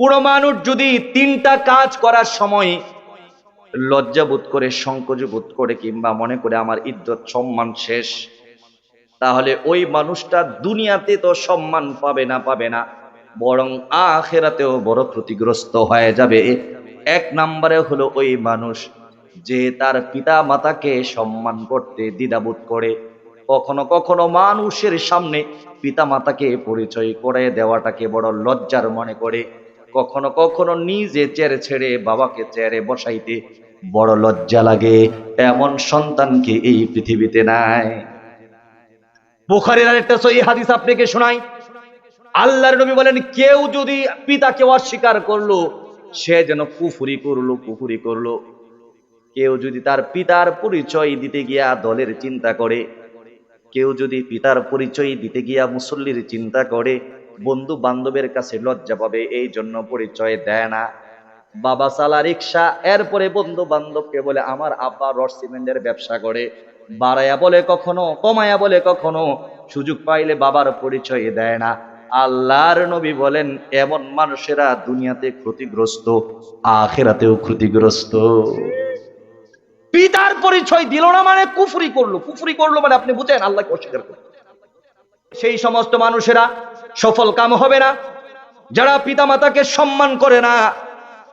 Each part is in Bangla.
পুরো মানুষ যদি তিনটা কাজ করার সময় লজ্জা বোধ করে, সংকোচ বোধ করে কিংবা মনে করে আমার ইজ্জত, সম্মান শেষ, তাহলে ওই মানুষটা দুনিয়াতে তো সম্মান পাবে না পাবে না, বরং আখেরাতেও বড় ক্ষতিগ্রস্ত হয়ে যাবে। এক নম্বরে হলো ওই মানুষ যে তার পিতা মাতাকে সম্মান করতে, দ্বিধাবোধ করে, কখনো কখনো মানুষের সামনে পিতা মাতাকে পরিচয় করে দেওয়াটাকে বড় লজ্জার মনে করে। কখনো কখনো নিজে চেরে ছেড়ে বাবাকে চেয়ারে বসাইতে বড় লজ্জা লাগে। এমন সন্তানকে এই পৃথিবীতে নাই। বুখারীর আরেকটা সহি হাদিস আপনাকে শোনাই। আল্লাহর নবী বলেন, কেউ যদি পিতাকে অস্বীকার করল, সে যেন কুফুরি করল কুফুরি করল। কেউ যদি তার পিতার পরিচয় দিতে গিয়া দলের চিন্তা করে, কেউ যদি পিতার পরিচয় দিতে গিয়া মুসল্লির চিন্তা করে বন্ধু বান্ধবের কাছে লজ্জা পাবে, এই জন্য পরিচয় দেয় না। বাবা চালা রিক্সা এরপরে বন্ধু বান্ধবকে বলে, আমার আব্বা রড সিমেন্টের ব্যবসা করে। বাড়ায়া বলে কখনো কমায়া বলে কখনো, সুযোগ পাইলে বাবার পরিচয় দেয় না। আল্লাহর নবী বলেন, এমন মানুষেরা দুনিয়াতে ক্ষতিগ্রস্ত, আখেরাতেও ক্ষতিগ্রস্ত। পিতার পরিচয় দিল না মানে কুফরি করল। কুফরি করল মানে আপনি বুঝেন, আল্লাহকে অস্বীকার করল সেই সমস্ত মানুষেরা সফল কাম হবে না। যারা পিতামাতাকে সম্মান করে না,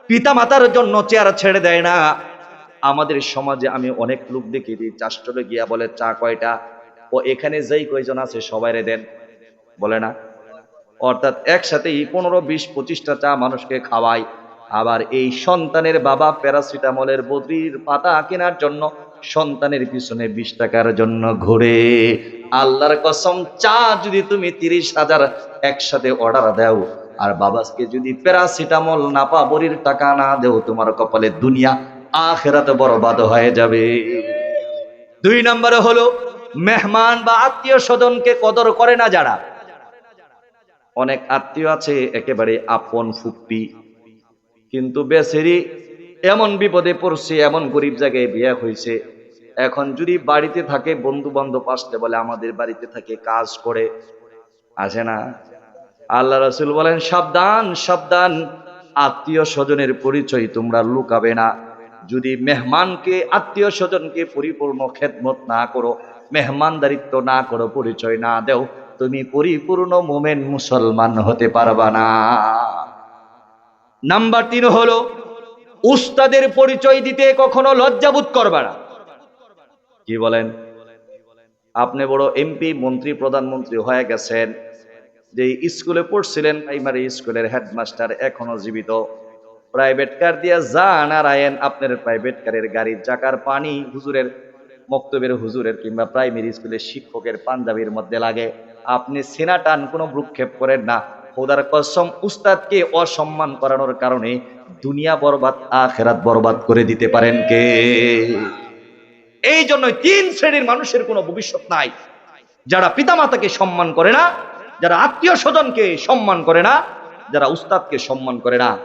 পিতামাতার জন্য চেয়ার ছেড়ে দেয় না। আমাদের সমাজে আমি অনেক লোক দেখি চাষটলে গিয়া বলে, চা কয়টা? ও এখানে যেই কয়জন আছে সবাইরে দেন। বলে না। অর্থাৎ একসাথেই পনেরো, বিশ, পঁচিশটা চা মানুষকে খাওয়ায় আবার এই সন্তানের বাবা প্যারাসিটামলের বদ্রির পাতা কেনার জন্য সন্তানের পিছনে বিশ টাকার জন্য ঘুরে আল্লাহর কসম, চা যদি তুমি তিরিশ হাজার একসাথে অর্ডার দাও, আর বাবাকে যদি প্যারাসিটামল নাপা বড়ির টাকা না দেও, তোমার কপালে দুনিয়া আখেরাতে বরবাদ হয়ে যাবে। দুই নম্বরে হলো, মেহমান বা আত্মীয় স্বজনকে কদর করে না যারা। অনেক আত্মীয় আছে, একেবারে আপন ফুপ্পি কিন্তু বেসেরি এমন বিপদে পড়ছে, এমন গরিব জায়গায় বিয়ে হয়েছে এখন যদি বাড়িতে থাকে বন্ধু বান্ধব আসতে বলে, আমাদের বাড়িতে থাকে, কাজ করে, আসে না। আল্লাহ রসুল বলেন, সাবধান সাবধান, আত্মীয় স্বজনের পরিচয় তোমরা লুকাবে না। যদি মেহমানকে, আত্মীয় স্বজনকে পরিপূর্ণ খেদমত না করো, মেহমানদারিত্ব না করো, পরিচয় না দেও, তুমি পরিপূর্ণ মোমেন মুসলমান হতে পারবা না। নাম্বার তিন হলো, উস্তাদের পরিচয় দিতে কখনো লজ্জাবোধ করবা না। কি বলেন? আপনি বড় এমপি মন্ত্রী, প্রধানমন্ত্রী হয়ে গেছেন। যে স্কুলে পড়ছিলেন প্রাইমারি স্কুলের হেডমাস্টার এখনও জীবিত। প্রাইভেট কার দিয়ে যান আর আয়েন আপনার প্রাইভেট কারের গাড়ির চাকার পানি হুজুরের, মক্তবের হুজুরের কিংবা প্রাইমারি স্কুলের শিক্ষকের পাঞ্জাবির মধ্যে লাগে। আপনি সেনা টান কোনো ভ্রুক্ষেপ করেন না। খোদার কসম, উস্তাদকে অসম্মান করানোর কারণে দুনিয়া বরবাদ, আখেরাত বরবাদ করে দিতে পারেন কে? এই জন্য তিন শ্রেণির মানুষের কোনো ভবিষ্যৎ নাই। যারা পিতামাতাকে সম্মান করে না, যারা আত্মীয় স্বজনকে সম্মান করে না, যারা উস্তাদকে সম্মান করে না।